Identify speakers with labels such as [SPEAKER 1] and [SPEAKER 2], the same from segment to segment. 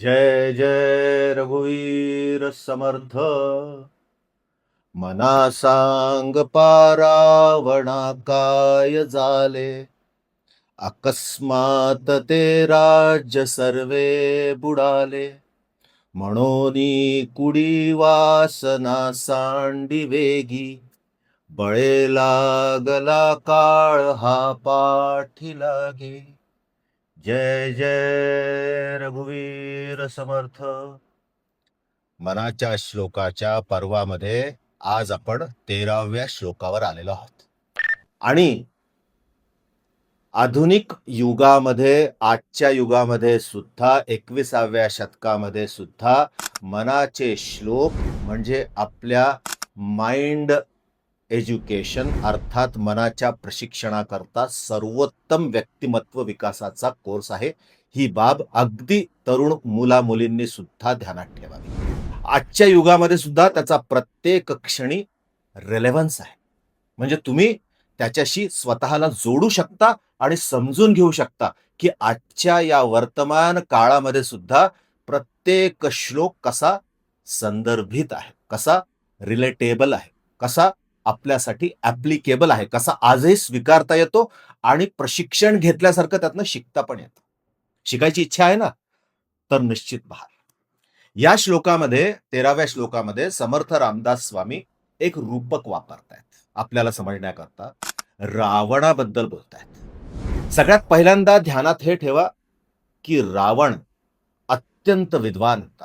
[SPEAKER 1] जय जय रघुवीर समर्थ। मना सांग पारावणा काय झाले? अकस्मात ते राज्य सर्वे बुडाले. म्हणून कुडी वासना सांडी वेगी. बळे लागला काळ हा पाठी लागे. जय जय रघुवीर समर्थ. मनाच्या श्लोकाच्या पर्वामध्ये आज आपण तेराव्या श्लोकावर आलेलो आहोत. आणि आधुनिक युगामध्ये आजच्या युगामध्ये सुद्धा एकविसाव्या शतकामध्ये सुद्धा मनाचे श्लोक म्हणजे आपल्या माइंड एज्युकेशन अर्थात मनाच्या प्रशिक्षणाकरता सर्वोत्तम व्यक्तिमत्व विकासाचा कोर्स आहे. ही बाब अगदी तरुण मुला मुलींनी सुद्धा ध्यानात ठेवावी. आजच्या युगामध्ये सुद्धा त्याचा प्रत्येक क्षणी रेलेव्हन्स आहे. म्हणजे तुम्ही त्याच्याशी स्वतःला जोडू शकता आणि समजून घेऊ शकता की आजच्या या वर्तमान काळामध्ये सुद्धा प्रत्येक श्लोक कसा संदर्भित आहे कसा रिलेटेबल आहे कसा आपल्यासाठी ऍप्लिकेबल आहे. कसा आजही स्वीकारता येतो आणि प्रशिक्षण घेतल्यासारखं त्यातनं शिकता पण येतं. शिकायची इच्छा आहे ना? तर निश्चित भार. या श्लोकामध्ये तेराव्या श्लोकामध्ये समर्थ रामदास स्वामी एक रूपक वापरतायत. आपल्याला समजण्याकरता रावणाबद्दल बोलतायत. सगळ्यात पहिल्यांदा ध्यानात हे ठेवा की रावण अत्यंत विद्वान होता.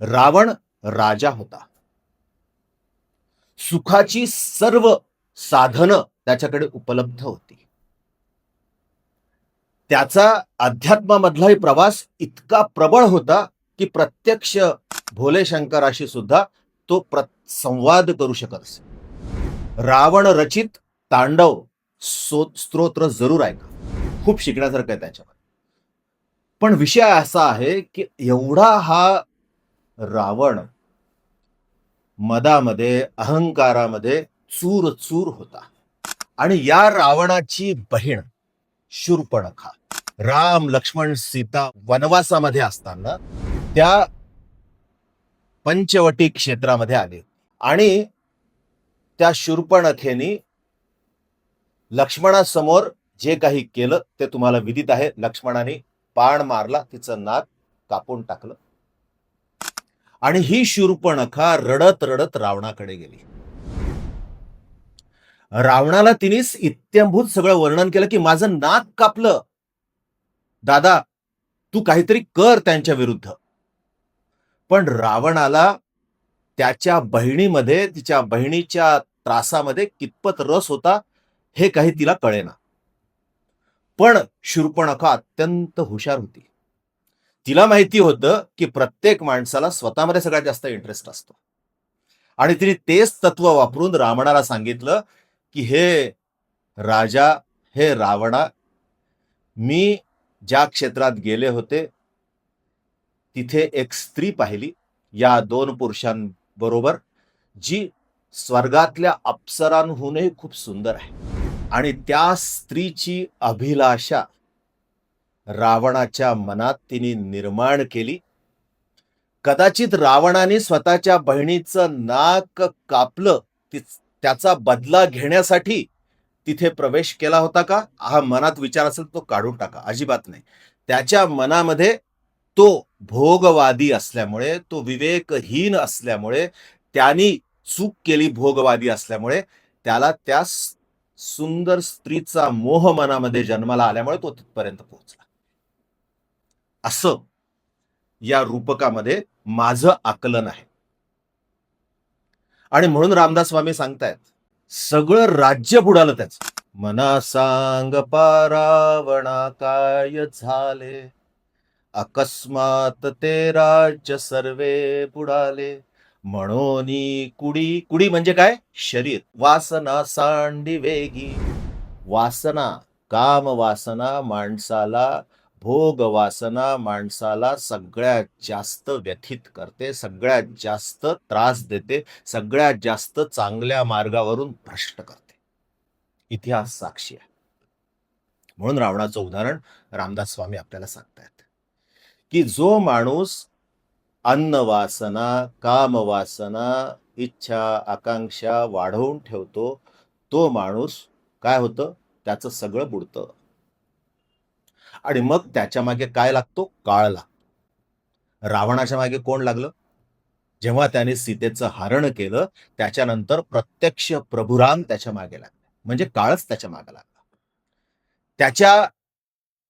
[SPEAKER 1] रावण राजा होता. सुखाची सर्व साधनं त्याच्याकडे उपलब्ध होती. त्याचा अध्यात्मामधलाही प्रवास इतका प्रबळ होता की प्रत्यक्ष भोले शंकराशी सुद्धा तो प्र संवाद करू शकत असे. रावण रचित तांडव सो स्तोत्र जरूर ऐका खूप शिकण्यासारखं आहे त्याच्यावर पण विषय असा आहे की एवढा हा रावण मदामध्ये अहंकारामध्ये चूर चूर होता. आणि या रावणाची बहीण शूर्पणखा राम लक्ष्मण सीता वनवासामध्ये असताना त्या पंचवटी क्षेत्रामध्ये आले. आणि त्या शूर्पणखेनी लक्ष्मणासमोर जे काही केलं ते तुम्हाला विदित आहे. लक्ष्मणाने पाण मारला तिचं नाक कापून टाकलं. आणि ही शूर्पणखा रडत रडत रावणाकडे गेली. रावणाला तिनेच इत्यंभूत सगळं वर्णन केलं की माझं नाक कापलं. दादा तू काहीतरी कर त्यांच्या विरुद्ध. पण रावणाला त्याच्या बहिणीमध्ये तिच्या बहिणीच्या त्रासामध्ये कितपत रस होता हे काही तिला कळेना. पण शूर्पणखा अत्यंत हुशार होती. तिला माहिती होतं की प्रत्येक माणसाला स्वतःमध्ये सगळ्यात जास्त इंटरेस्ट असतो. आणि तिने तेच तत्व वापरून रावणाला सांगितलं की हे राजा हे रावणा मी ज्या क्षेत्रात गेले होते तिथे एक स्त्री पाहिली या दोन पुरुषांबरोबर जी स्वर्गातल्या अप्सरांहूनही खूप सुंदर आहे. आणि त्या स्त्रीची अभिलाषा रावणाच्या मनात तिने निर्माण केली. कदाचित रावणाने स्वतःच्या बहिणीचं नाक कापलं त्याचा बदला घेण्यासाठी तिथे प्रवेश केला होता का? हा मनात विचार असेल तो काढून टाका अजिबात नाही. त्याच्या मनामध्ये तो भोगवादी असल्यामुळे तो विवेकहीन असल्यामुळे त्यांनी चूक केली भोगवादी असल्यामुळे त्याला त्या सुंदर स्त्रीचा मोह मनामध्ये जन्माला आल्यामुळे तो तिथपर्यंत पोहोचला. असं या रूपकामध्ये माझं आकलन आहे. आणि म्हणून रामदास स्वामी सांगतायत सगळं राज्य बुडालं त्याच. मना सांग पारावणा काय झाले? अकस्मात ते राज्य सर्वे बुडाले. म्हणून कुडी कुडी म्हणजे काय? शरीर. वासना सांडी वेगी. वासना काम वासना माणसाला भोग वासना माणसाला सगळ्यात जास्त व्यथित करते सगळ्यात जास्त त्रास देते सगळ्यात जास्त चांगल्या मार्गावरून भ्रष्ट करते. इतिहास साक्षी आहे. म्हणून रावणाचं उदाहरण रामदास स्वामी आपल्याला सांगतायत. की जो माणूस अन्न वासना काम वासना इच्छा आकांक्षा वाढवून ठेवतो तो माणूस काय होतं? त्याचं सगळं बुडतं. आणि मग त्याच्यामागे काय लागतो? काळ लागतो. रावणाच्या मागे कोण लागलं? जेव्हा त्याने सीतेचं हरण केलं त्याच्यानंतर प्रत्यक्ष प्रभुराम त्याच्यामागे लागले. म्हणजे काळच त्याच्यामागे लागला. त्याच्या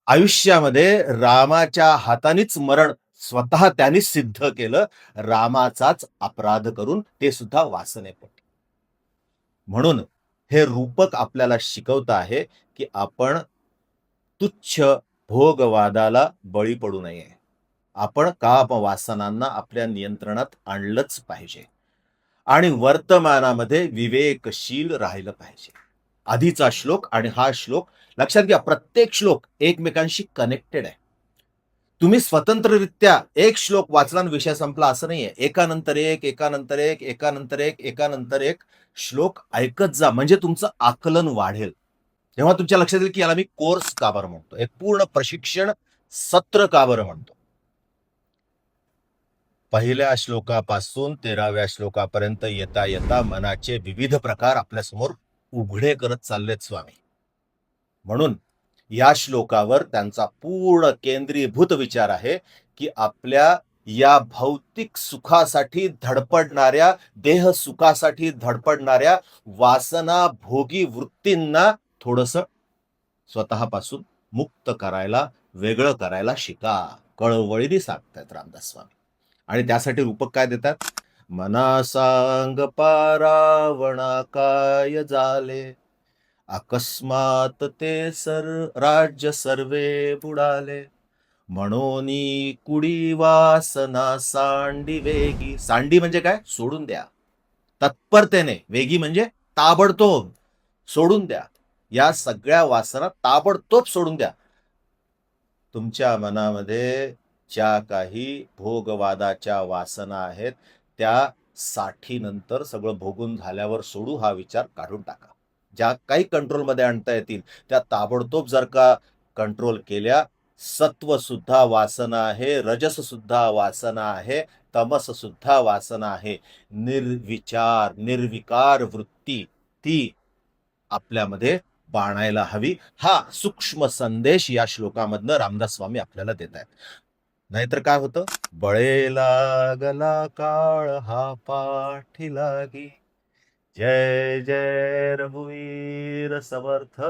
[SPEAKER 1] आयुष्यामध्ये रामाच्या हातानेच मरण स्वतः त्यांनीच सिद्ध केलं. रामाचाच अपराध करून ते सुद्धा वासनेपोटी म्हणून हे रूपक आपल्याला शिकवत आहे की आपण तुच्छ भोगवादाला बळी पडू नये. आपण काम वासनांना आपल्या नियंत्रणात आणलंच पाहिजे. आणि वर्तमानामध्ये विवेकशील राहिलं पाहिजे. आधीचा श्लोक आणि हा श्लोक लक्षात घ्या प्रत्येक श्लोक एकमेकांशी कनेक्टेड आहे. तुम्ही स्वतंत्ररित्या एक श्लोक वाचला विषय संपला असं नाहीये. एकानंतर एक एकानंतर एक एकानंतर एक एकानंतर एक श्लोक ऐकत जा. म्हणजे तुमचं आकलन वाढेल. तेव्हा तुमच्या लक्षात येईल की याला मी कोर्स का बरं म्हणतो? एक पूर्ण प्रशिक्षण सत्र का बरं म्हणतो? पहिल्या श्लोकापासून तेराव्या श्लोकापर्यंत येता येता मनाचे विविध प्रकार आपल्यासमोर उघडे करत चाललेत स्वामी. म्हणून या श्लोकावर त्यांचा पूर्ण केंद्रीभूत विचार आहे की आपल्या या भौतिक सुखासाठी धडपडणाऱ्या देह सुखासाठी धडपडणाऱ्या वासना भोगी वृत्तींना थोडस स्वतःपासून मुक्त करायला वेगळं करायला शिका. कळवळीने सांगतायत रामदास स्वामी. आणि त्यासाठी रूपक काय देतात? मना सांग पारावणा काय झाले? अकस्मात ते सर राज्य सर्वे बुडाले. म्हणून कुडी वासना सांडी वेगी. सांडी म्हणजे काय? सोडून द्या. तत्परतेने. वेगी म्हणजे ताबडतोब. सोडून द्या. या सगळ्या वासना ताबडतोब सोडून द्या. तुमच्या मनामध्ये ज्या काही भोगवादाच्या वासना आहेत त्या साठीनंतर सगळं भोगून झाल्यावर सोडू हा विचार काढून टाका. ज्या काही कंट्रोलमध्ये आणता येतील त्या ताबडतोब जर का कंट्रोल केल्या सत्व सुद्धा वासना आहे रजस सुद्धा वासना आहे तमस सुद्धा वासना आहे. निर्विचार निर्विकार वृत्ती ती आपल्यामध्ये बाणायला हवी. हा सूक्ष्म संदेश या श्लोकामधनं रामदास स्वामी आपल्याला देत आहेत नाहीतर काय होतं? बळे लागला काळ हा पाठी लागी जय जय रघुवीर समर्थ.